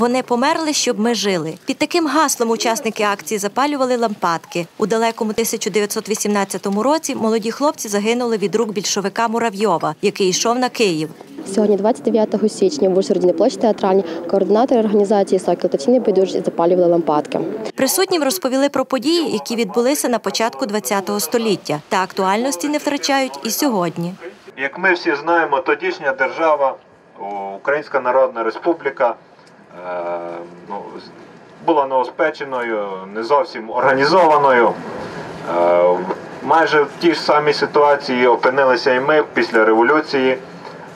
Вони померли, щоб ми жили. Під таким гаслом учасники акції запалювали лампадки. У далекому 1918 році молоді хлопці загинули від рук більшовика Муравйова, який йшов на Київ. Сьогодні, 29 січня, в Ужгороді на площі театральній, координатори організації «Сокіл» та «Тіні байдужість» запалювали лампадки. Присутнім розповіли про події, які відбулися на початку ХХ століття, та актуальності не втрачають і сьогодні. Як ми всі знаємо, тодішня держава, Українська Народна Республіка, ну, була неоспеченою, не зовсім організованою. Е, Майже в тій ж самій ситуації опинилися і ми після революції,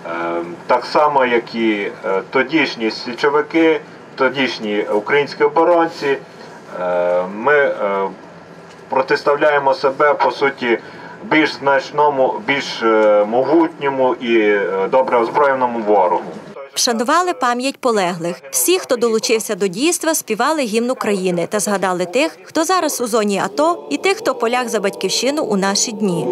Е, так само, як і е, тодішні січовики, тодішні українські оборонці. Е, Ми е, протиставляємо себе по суті більш значному, більш е, могутньому і е, добре озброєному ворогу. Вшанували пам'ять полеглих. Всі, хто долучився до дійства, співали гімн України та згадали тих, хто зараз у зоні АТО, і тих, хто полях за батьківщину у наші дні.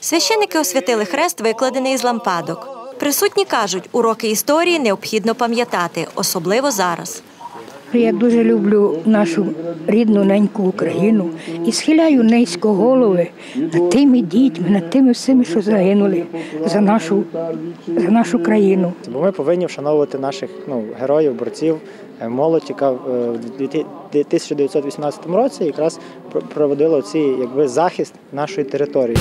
Священники освятили хрест, викладений із лампадок. Присутні кажуть, уроки історії необхідно пам'ятати, особливо зараз. Я дуже люблю нашу рідну неньку Україну і схиляю низько голови над тими дітьми, над тими всіми, що загинули за нашу, за нашу країну. Бо ми повинні вшановувати наших ну, героїв, борців, е, молодь, яка е, в 1918 році якраз про- проводила цей якби захист нашої території.